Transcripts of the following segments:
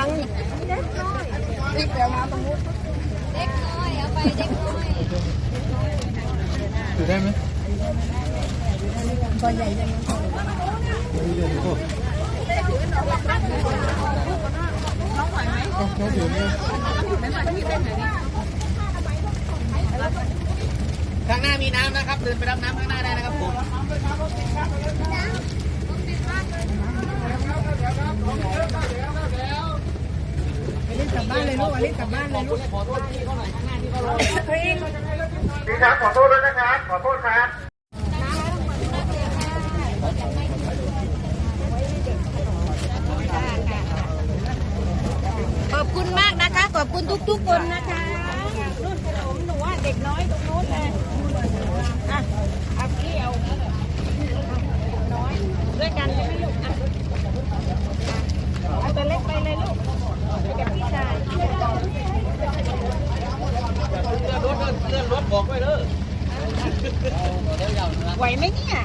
ังเด็กน้อยเด็กเอามาตรงนู้นเด็กน้อยเอาไปเด็กน้อยถือได้ไหมตัวใหญ่ยังโอ้อาเขาถือเนี่ยข้างหน้ามีน้ำนะครับเดินไปรับน้ำข้างหน้าได้นะครับผมไปเล่น กลับบ้านเลยลูกอลิสกลับบ้านเลยลูกพี่ครับขอโทษด้วยนะครับ ขอโทษครับขอบคุณมากนะคะ ขอบคุณทุกๆคนนะคะรุ่นขนมหนูว่าเด็กน้อยตรงนู้นเลยอะเอาพี่เอาน้อยด้วยกันใช่ไหมลูกอะเอาตัวเล็กไปเลยลูกไปกับพี่ชาย เลื่อนรถเลื่อนรถบอกไว้เด้อ ไหวไหมเนี่ย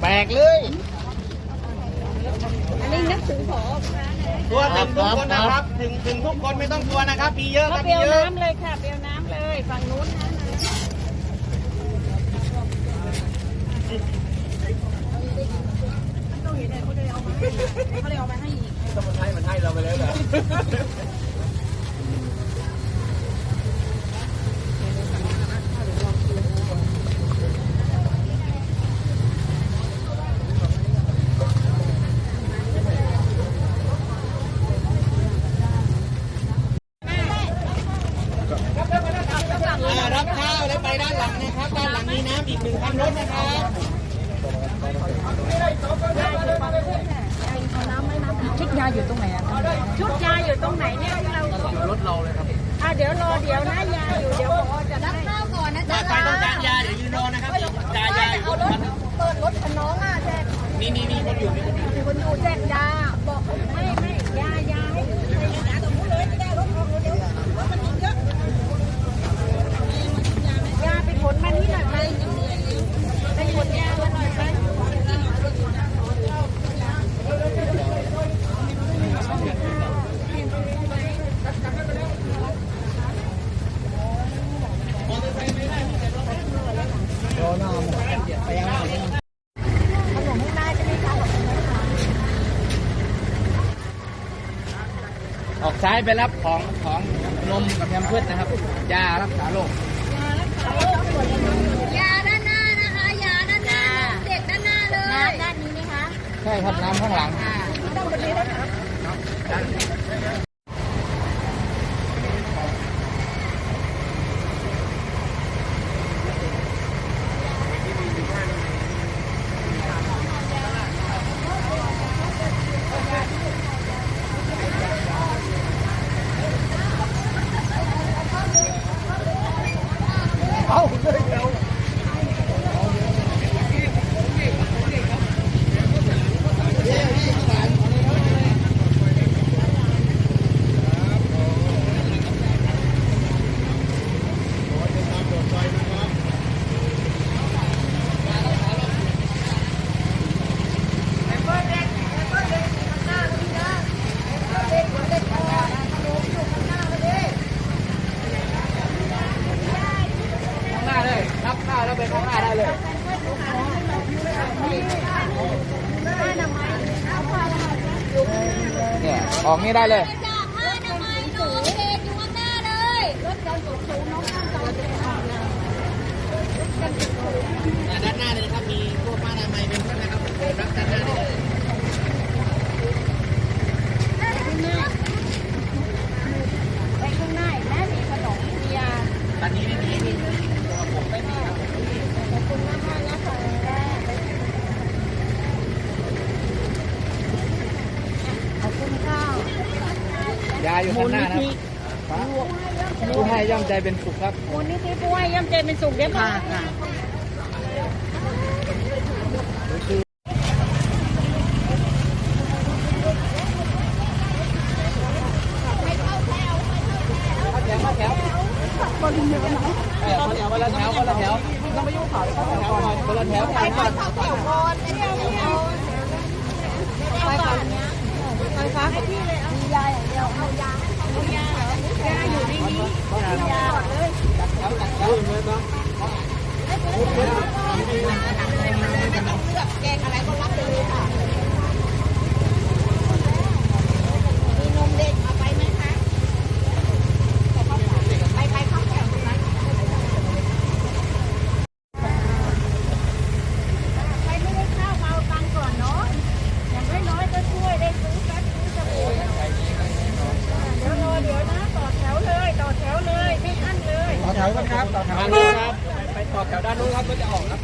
แบกเลย อันนี้นึกถึงผอตัวถึงทุกคนนะครับ ถึงถึงทุกคนไม่ต้องกลัวนะครับมีเยอะคก็รับเปมีรียวเยอะน้ำเลยค่ะเปรียวน้ำเลยฝั่งนู้นนะเขาเลยเอามาให้อีก ต้องมันให้มันให้เราไปแล้วเหรออ่ารับข้าวแล้วไปด้านหลังนะครับ ด้านหลังมีน้ำอีกหนึ่งคันรถนะครับ ชุดยาอยู่ตรงไหนอะ ชุดยาอยู่ตรงไหนเนี่ยที่เรา รถเราเลยครับ อะเดี๋ยวรอเดี๋ยวนะยาอยู่เดี๋ยวพอจะรับข้าวก่อนนะจ๊ะ ใครต้องการยาเดี๋ยวยืนรอนะครับยายาอยู่บนคัน เปิดรถกับน้องอะแจก นี่นี่นี่คนอยู่มีคนอยู่ มีคนอยู่แจกยาบอกไม่ไม่ยายาให้ใครยาตรงนู้นเลยไม่ได้รถออกเร็วรถมันเยอะยาไปขนมานี่หน่อยไปไปขนยามาหน่อยไป ออก ซ้ายไปรับของของนมกับแพมเพิร์สนะครับยารักษาโรคยาด้านหน้านะคะยาด้านหน้าเด็กด้านหน้าเลย น้ำด้านนี้ไหมคะ ใช่ครับน้ำข้างหลัง ข้าวแล้วไปข้างหน้าได้เลยเนี่ยออกนี่ได้เลยจากผ้าอนามัยหนูเพจอยู่ข้างหน้าเลยรถการขนส่งน้องข้ามจอดด้านหน้าเลยครับมีพวกผ้าอนามัยเป็นต้นนะครับรับด้านหน้าได้เลย ไปข้างหน้าแม่มีขนมมียา ตอนนี้ไม่มีไม่มีตัวผมไม่มีครับ ขอบคุณมากมากนะคะแม่ขอบคุณข้าวยาอยู่ข้างหน้านะครับผู้ให้ย่อมใจเป็นสุขครับมูลนิธิผู้ให้ย่ำใจเป็นสุขเดี๋ยวค่ะคนละแถวคนละแถวคนละแถวต้องไปยุ่งเขาคนละแถวก่อนคนละแถวไปก่อนไปก่อนไปก่อน ไปก่อนให้พี่เลยมียาอย่างเดียวเอายาเอายาเหรอยาอยู่ในนี้ยาเลยแล้วจัดแล้วเลยาะ เลือกแกงอะไรก็รับไปเลยค่ะมีนมเด็กเอาไปไหมคะไปไปเข้าแถวตรงนั้นใครไม่ได้ข้าวมาเอาตังค์ก่อนเนาะอย่างน้อยๆก็ช่วยได้ซื้อแป๊บซื้อสบู่เดี๋ยวรอเดี๋ยวนะต่อแถวเลยต่อแถวเลยไม่อั้นเลย ต่อแถวกันครับต่อแถว ทางนู้นครับ ไปต่อแถวด้านนู้น ครับก็จะออกครั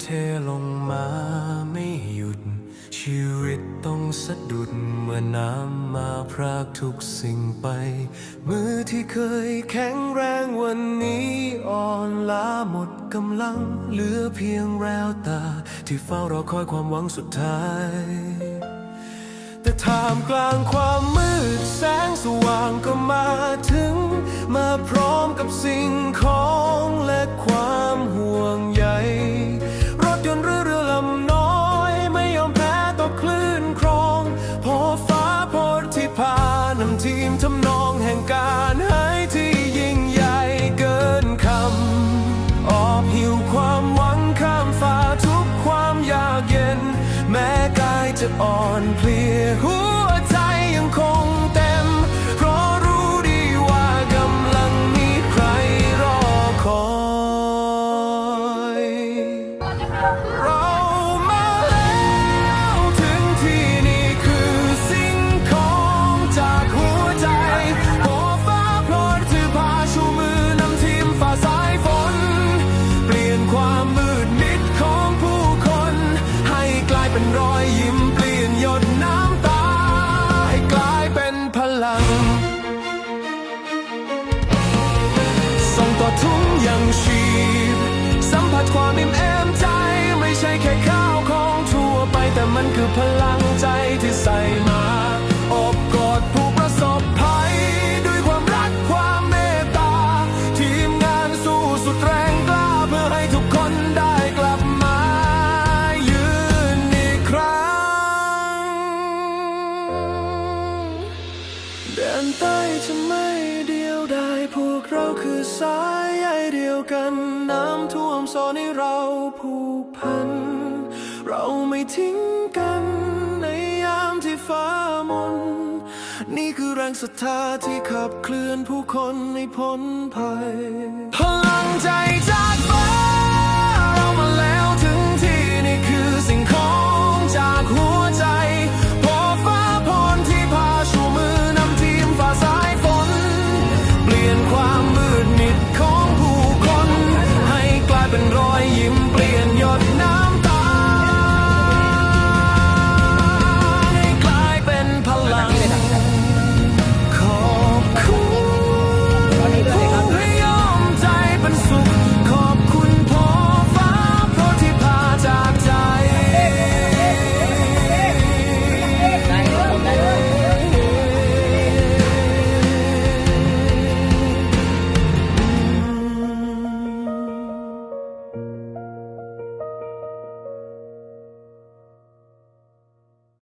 เทลงมาไม่หยุด ชีวิตต้องสะดุดเมื่อน้ำมาพรากทุกสิ่งไป มือที่เคยแข็งแรงวันนี้อ่อนล้าหมดกำลัง เหลือเพียงแววตา ที่เฝ้ารอคอยความหวังสุดท้าย แต่ท่ามกลางความมืดแสงสว่างก็มาถึง มาพร้อมกับสิ่งของและความห่วงใย จะอ่ มันคือพลังใจที่ใส่มาอบกอดผู้ประสบภัย ด้วยความรักความเมตตา ทีมงานสู้สุดแรงกล้าเพื่อให้ทุกคนได้กลับมา ยืนอีกครั้งเดินใต้จะไม่เดียวดายพวกเราคือสายใยเดียวกัน น้ำท่วมสอนให้เราผูกพัน เราไม่ทิ้ง นี่คือแรงศรัทธาที่ขับเคลื่อนผู้คนให้พ้นภัย พลังใจจากฟ้า